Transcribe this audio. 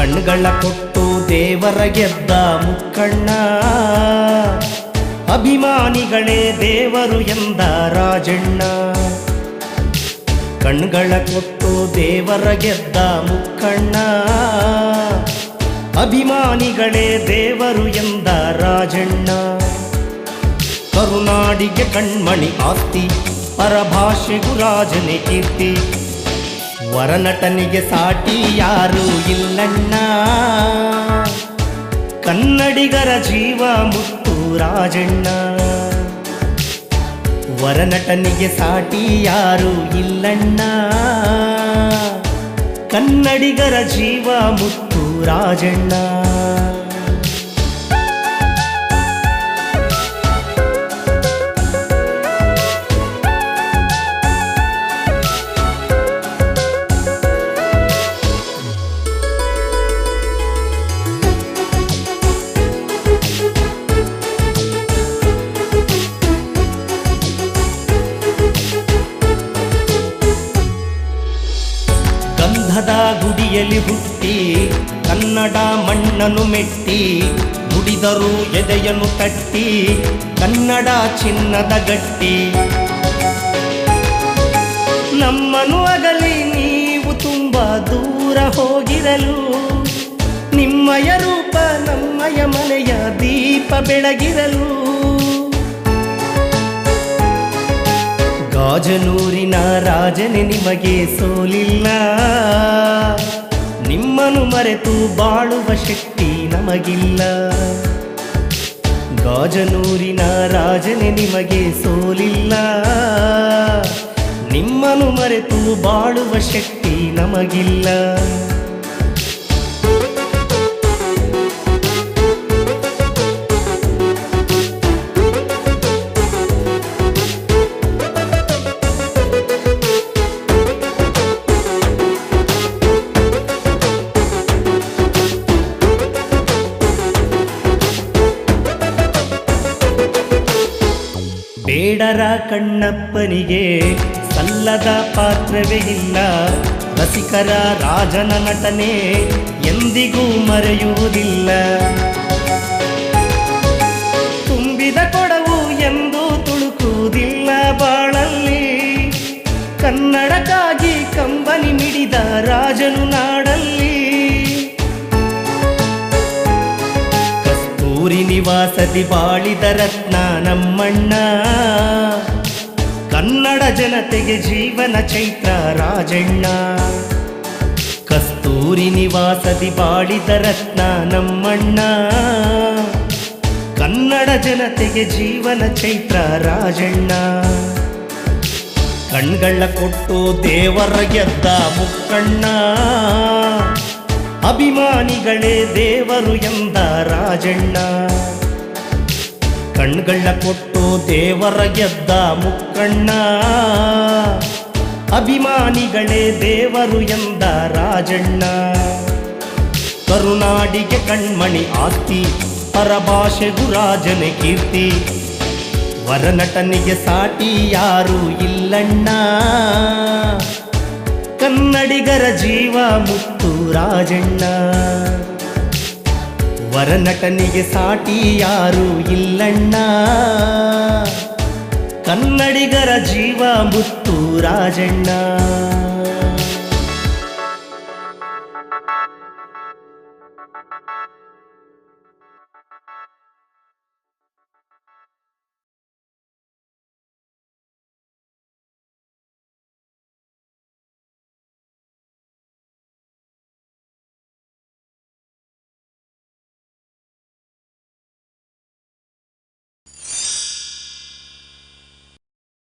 ಕಣ್ಗಳ ಕೊಟ್ಟು ದೇವರ ಗೆದ್ದ ಮುಕ್ಕಣ್ಣ. ಅಭಿಮಾನಿಗಳೇ ದೇವರು ಎಂದ ರಾಜಣ್ಣ. ಕಣ್ಗಳ ಕೊಟ್ಟು ದೇವರ ಗೆದ್ದ ಮುಕ್ಕಣ್ಣ. ಅಭಿಮಾನಿಗಳೇ ದೇವರು ಎಂದ ರಾಜಣ್ಣ. ಕರುನಾಡಿಗೆ ಕಣ್ಮಣಿ ಆಸ್ತಿ, ಪರಭಾಷೆಗೂ ರಾಜನೇ ಕೀರ್ತಿ. ವರನಟನಿಗೆ ಸಾಟಿ ಯಾರು ಇಲ್ಲಣ್ಣ. ಕನ್ನಡಿಗರ ಜೀವ ಮುತ್ತು ರಾಜಣ್ಣ. ವರನಟನಿಗೆ ಸಾಟಿ ಯಾರು ಇಲ್ಲಣ್ಣ. ಕನ್ನಡಿಗರ ಜೀವ ಮುತ್ತು ರಾಜಣ್ಣ. ಗುಡಿಯಲ್ಲಿ ಹುಟ್ಟಿ, ಕನ್ನಡ ಮಣ್ಣನ್ನು ಮೆಟ್ಟಿ, ನುಡಿದರು ಎದೆಯನ್ನು ತಟ್ಟಿ ಕನ್ನಡ ಚಿನ್ನದ ಗಟ್ಟಿ. ನಮ್ಮನು ಅಗಲಿ ನೀವು ತುಂಬ ದೂರ ಹೋಗಿರಲು, ನಿಮ್ಮಯ ರೂಪ, ನಮ್ಮಯ ಮನೆಯ ದೀಪ ಬೆಳಗಿರಲು. ಗಾಜನೂರಿನ ರಾಜನೆ ನಿಮಗೆ ಸೋಲಿಲ್ಲ. ನಿಮ್ಮನು ಮರೆತು ಬಾಳುವ ಶಕ್ತಿ ನಮಗಿಲ್ಲ. ಗಾಜನೂರಿನ ರಾಜನೆ ನಿಮಗೆ ಸೋಲಿಲ್ಲ. ನಿಮ್ಮನು ಮರೆತು ಬಾಳುವ ಶಕ್ತಿ ನಮಗಿಲ್ಲ. ಬೇಡರ ಕಣ್ಣಪ್ಪನಿಗೆ ಸಲ್ಲದ ಪಾತ್ರವೇ ಇಲ್ಲ. ರಸಿಕರ ರಾಜನ ನಟನೆ ಎಂದಿಗೂ ಮರೆಯುವುದಿಲ್ಲ. ತುಂಬಿದ ಕೊಡವು ಎಂದು ತುಳುಕುವುದಿಲ್ಲ ಬಾಳಲ್ಲಿ. ಕನ್ನಡಕ್ಕಾಗಿ ಕಂಬನಿ ಮಿಡಿದ ರಾಜನು ನಾಡಲ್ಲಿ. ಕಸ್ತೂರಿ ನಿವಾಸದಿ ಬಾಳಿದ ರತ್ನ ನಮ್ಮಣ್ಣ. ಕನ್ನಡ ಜನತೆಗೆ ಜೀವನ ಚೈತ್ರ ರಾಜಣ್ಣ. ಕಸ್ತೂರಿ ನಿವಾಸದಿ ಬಾಳಿದ ರತ್ನ ನಮ್ಮಣ್ಣ. ಕನ್ನಡ ಜನತೆಗೆ ಜೀವನ ಚೈತ್ರ ರಾಜಣ್ಣ. ಕಣ್ಗಳ ಕೊಟ್ಟು ದೇವರ ಗೆದ್ದ ಮುಕ್ಕಣ್ಣ. ಅಭಿಮಾನಿಗಳೇ ದೇವರು ಎಂದ ರಾಜಣ್ಣ. ಕಣ್ಗಳ ಕೊಟ್ಟು ದೇವರ ಗೆದ್ದ ಮುಕ್ಕಣ್ಣ. ಅಭಿಮಾನಿಗಳೇ ದೇವರು ಎಂದ ರಾಜಣ್ಣ. ಕರುನಾಡಿಗೆ ಕಣ್ಮಣಿ ಆಸ್ತಿ, ಪರಭಾಷೆಗೂ ರಾಜನೆ ಕೀರ್ತಿ. ವರನಟನಿಗೆ ಸಾಟಿ ಯಾರು ಇಲ್ಲಣ್ಣ. ಕನ್ನಡಿಗರ ಜೀವ ಮುತ್ತು ರಾಜಣ್ಣ. ವರನಟನಿಗೆ ಸಾಟಿ ಯಾರು ಇಲ್ಲಣ್ಣ. ಕನ್ನಡಿಗರ ಜೀವ ಮುತ್ತು ರಾಜಣ್ಣ.